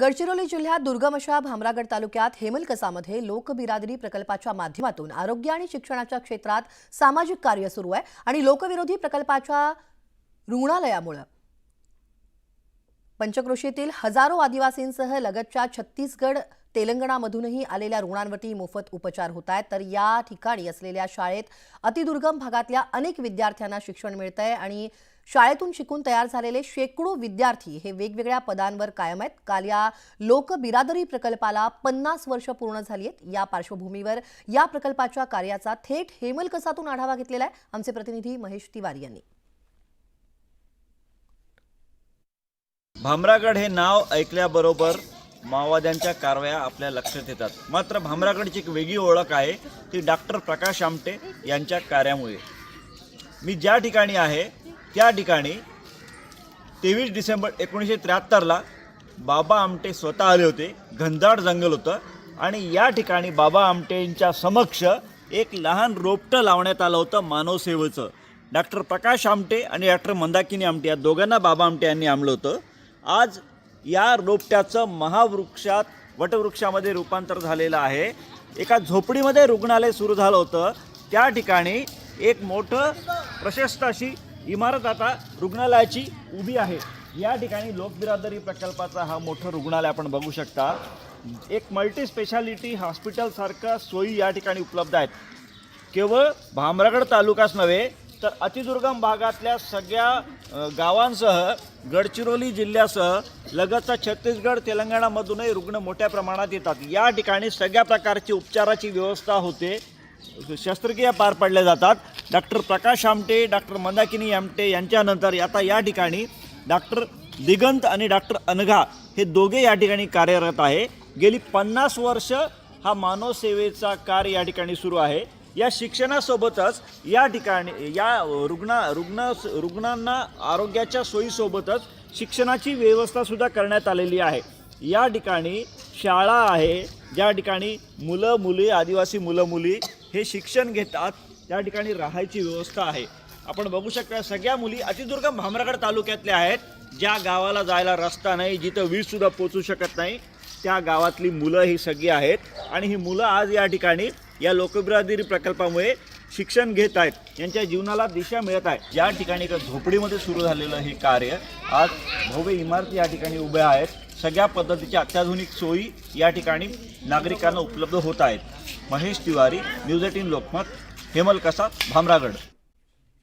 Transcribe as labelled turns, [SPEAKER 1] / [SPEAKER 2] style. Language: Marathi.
[SPEAKER 1] गडचिरोली जिल्ह्यात दुर्गम अशा भामरागड तालुक्यात हेमलकसामध्ये लोकबिरादरी प्रकल्पाच्या माध्यमातून आरोग्य आणि शिक्षणाच्या क्षेत्रात सामाजिक कार्य सुरू आहे आणि लोकविरोधी प्रकल्पाच्या रुग्णालयामुळं. पंचक्रोशीतील हजारो आदिवासींसह लगतच्या छत्तीसगड तेलंगणामधूनही आलेल्या रुग्णांवरती मोफत उपचार होत आहेत. तर या ठिकाणी असलेल्या शाळेत अतिदुर्गम भागातल्या अनेक विद्यार्थ्यांना शिक्षण मिळत आहे आणि शाळेतून शिकून तयार झालेले शेकडो विद्यार्थी हे वेगवेगळ्या पदांवर कायम आहेत. काल या लोक बिरादरी प्रकल्पाला पन्नास वर्ष पूर्ण झाली आहेत. या पार्श्वभूमीवर या प्रकल्पाच्या कार्याचा थेट हेमलकसातून आढावा घेतलेला आहे. आमचे प्रतिनिधी महेश तिवारी यांनी.
[SPEAKER 2] भामरागड हे नाव ऐकल्याबरोबर माओवाद्यांच्या कारवाया आपल्या लक्षात येतात. मात्र भामरागडची एक वेगळी ओळख आहे ती डॉक्टर प्रकाश आमटे यांच्या कार्यामुळे. मी ज्या ठिकाणी आहे त्या ठिकाणी तेवीस डिसेंबर एकोणीसशे त्र्याहत्तरला बाबा आमटे स्वतः आले होते घनदाट जंगल होतं आणि या ठिकाणी बाबा आमटेंच्या समक्ष एक लहान रोपटं लावण्यात आलं होतं मानवसेवेचं डॉक्टर प्रकाश आमटे आणि डॉक्टर मंदाकिनी आमटे या दोघांना बाबा आमटे यांनी आणलं होतं. आज या रोपट्याचं महावृक्षात वटवृक्षामध्ये रूपांतर झालेलं आहे. एका झोपडीमध्ये रुग्णालय सुरू झालं होतं. त्या ठिकाणी एक मोठं प्रशस्त अशी इमारत आता रुग्णालयाची उभी आहे. या ठिकाणी लोकबिरादरी प्रकल्पाचा हा मोठं रुग्णालय आपण बघू शकता. एक मल्टी स्पेशालिटी हॉस्पिटलसारख्या सोयी या ठिकाणी उपलब्ध आहेत. केवळ भामरागड तालुकाच नव्हे तर अतिदुर्गम भागातल्या सगळ्या गावांसह गडचिरोली जिल्ह्यासह लगतचा छत्तीसगड तेलंगणामधूनही रुग्ण मोठ्या प्रमाणात येतात. या ठिकाणी सगळ्या प्रकारची उपचाराची व्यवस्था होते. शस्त्रक्रिया पार पाडल्या जातात. डॉक्टर प्रकाश आमटे डॉक्टर मंदाकिनी आमटे यांच्यानंतर आता या ठिकाणी डॉक्टर दिगंत आणि डॉक्टर अनघा हे दोघे या ठिकाणी कार्यरत आहे. गेली पन्नास वर्ष हा मानव सेवेचा कार्य या ठिकाणी सुरू आहे. या शिक्षणासोबतच या ठिकाणी या रुग्णा रुग्ण रुग्णांना आरोग्याच्या सोयीसोबतच शिक्षणाची व्यवस्थासुद्धा करण्यात आलेली आहे. या ठिकाणी शाळा आहे ज्या ठिकाणी मुलं मुली आदिवासी मुलं मुली हे शिक्षण घेतात त्या ठिकाणी राहायची व्यवस्था आहे. आपण बघू शकता सगळ्या मुली अतिदुर्गम भामरागड तालुक्यातल्या आहेत. ज्या गावाला जायला रस्ता नाही जिथं वीजसुद्धा पोचू शकत नाही त्या गावातली मुलं ही सगळी आहेत. आणि ही मुलं आज या ठिकाणी या लोकबिरादरी प्रकल्पामुळे शिक्षण घेत आहेत. यांच्या जीवनाला दिशा मिळत आहे. ज्या ठिकाणी एका झोपडीमध्ये सुरू झालेलं हे कार्य आज भव्य इमारती या ठिकाणी उभ्या आहेत. सगळ्या पद्धतीच्या अत्याधुनिक सोयी या ठिकाणी नागरिकांना उपलब्ध होत आहेत. Mahesh Tiwari news eighteen Lokmat Hemalkasa Bhamragad.